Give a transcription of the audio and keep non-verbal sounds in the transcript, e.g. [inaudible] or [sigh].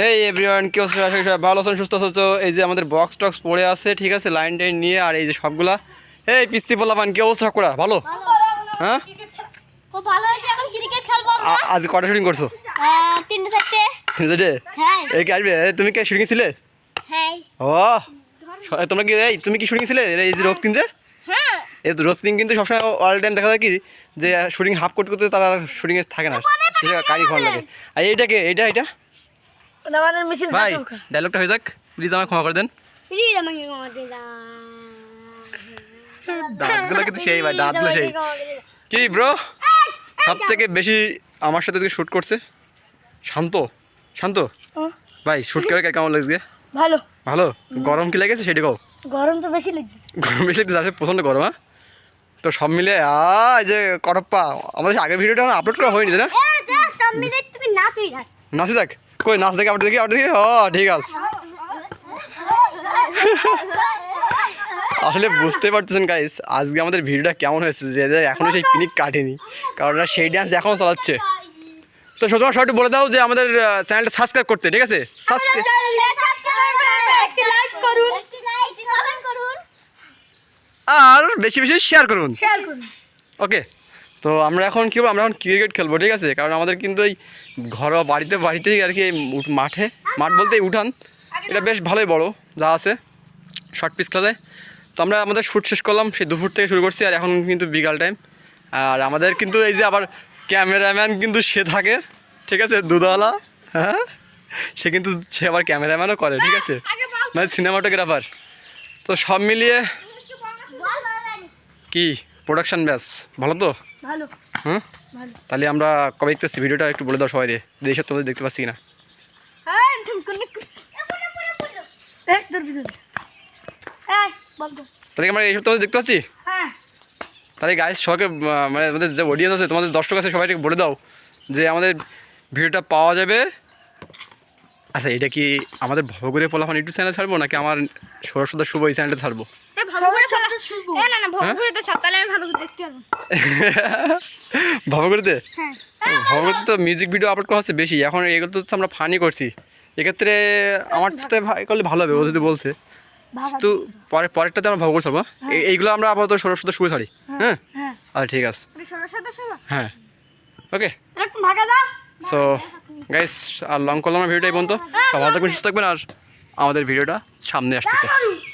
হেই everyone কি অবস্থা? আশা সবাই ভালো আছেন সুস্থ আছো তো এই যে আমাদের বক্স টক্স পড়ে আছে ঠিক আছে? লাইন টাইন নিয়ে আর এই যে সবগুলা। এই পিস্তি পোলাপান কি অবস্থা করা ভালো? হ্যাঁ? আজ কটা শুটিং করছ? তিনটে চারটে। রে হ্যাঁ। এই কি আসবে? তুমি কি শুটিং ছিলে? হ্যাঁ। ও তোমরা কি এই তুমি কি শুটিং ছিলে? এই যে রক্তিম যে? হ্যাঁ। এই রক্তিম কিন্তু সবসময় অল টাইম দেখা যায় কি যে শুটিং হাফ করতে করতে তারা শুটিংয়ে থাকে না। কারি খাওয়ার লাগে। আর এইটাকে এইটা এটা আমাদের মিছিল ভাই ডায়লগটা হয়ে যাক। প্লিজ আমায় ক্ষমা করে দেন। প্লিজ আমাকে ক্ষমা দিয়ে দাও। দাঁতগুলো কিন্তু সেই ভাই দাঁতগুলো সেই। কি ব্রো সব থেকে বেশি আমার সাথে শ্যুট করছে। শান্ত শান্ত। ভাই শ্যুট করে কেমন লাগছে? ভালো। ভালো? গরম কি লেগেছে সেটা কও। গরম তো বেশি লাগছে। গরম বেশি লাগছে আসলে প্রচণ্ড গরম হ্যাঁ? তো সব মিলে আ যে করপ্পা আমাদের আগের ভিডিওটা আপলোড করা হয়নি না? নাচি দেখ কই নাচ দেখে আপনি দেখি আপনি দেখি? ও ঠিক আছে। আসলে বুঝতে পারতেছেন গাইস আজকে আমাদের ভিডিওটা কেমন হয়েছে যে এখনও সেই পিনিক কাটেনি কারণ সেই ডান্স এখনও চালাচ্ছে। তো তোমার সবাই বলে দাও যে আমাদের চ্যানেলটা সাবস্ক্রাইব করতে ঠিক আছে? আর বেশি বেশি শেয়ার করুন। ওকে তো আমরা এখন কী করব? আমরা এখন ক্রিকেট খেলব ঠিক আছে? কারণ আমাদের কিন্তু এই ঘরোয়া বাড়িতে বাড়িতেই আর কি মাঠে মাঠ বলতে উঠান। এটা বেশ ভালোই বড় যা আছে শর্ট পিস খেলা তো আমরা আমাদের শ্যুট শেষ করলাম সেই দুপুর থেকে শুরু করছি আর এখন কিন্তু বিকাল টাইম আর আমাদের কিন্তু এই যে আবার ক্যামেরাম্যান কিন্তু সে থাকে ঠিক আছে? দুধওয়ালা হ্যাঁ? সে কিন্তু সে আবার ক্যামেরাম্যানও করে ঠিক আছে? মানে সিনেমাটোগ্রাফার তো সব মিলিয়ে কি? প্রোডাকশন ব্যাস। ভালো তো? ভালো। হ্যাঁ ভালো। তাহলে আমরা কবে দেখতেছি? ভিডিওটা একটু বলে দাও সবাই রে এইসব তোমাদের দেখতে পাচ্ছি না তাহলে আমরা এইসব তোমাদের দেখতে পাচ্ছি? হ্যাঁ। তাহলে গাইস সবাইকে মানে আমাদের যে অডিয়েন্স আছে তোমাদের দর্শক আছে সবাইকে বলে দাও যে আমাদের ভিডিওটা পাওয়া যাবে। আচ্ছা এটা কি আমাদের ভবগুরে পোলাফান ইউটিউব চ্যানেল ছাড়বো নাকি আমার সরস্বতী শুভ এই চ্যানেলটা ছাড়বো? ভালো করে এ না না ভবঘুরে তো সাতালে আমি ভালো করে দেখতে পারব। [laughs] ভবগুরিতে হ্যাঁ। ভবগুরিতে তো মিউজিক ভিডিও আপলোড করা হচ্ছে বেশি। এখন এগুলো তো আমরা ফানি করছি। এক্ষেত্রে আমার তো ভাই করলে ভালো হবে ও যদি বলছে। তো পরে পরেরটাতে আমরা ভবগুরি ছাড়বো এই- এইগুলো আমরা আপাতত সরস্বতী শুভ ছাড়ি হ্যাঁ হ্যাঁ? আচ্ছা ঠিক আছে। হ্যাঁ। ওকে। একটু ভাগা দাও। সো গাইস আর লং করলাম ভিডিওটা এই পর্যন্ত। সব ভালো থাকবেন সুস্থ থাকবেন আর আমাদের ভিডিওটা সামনে আসতেছে।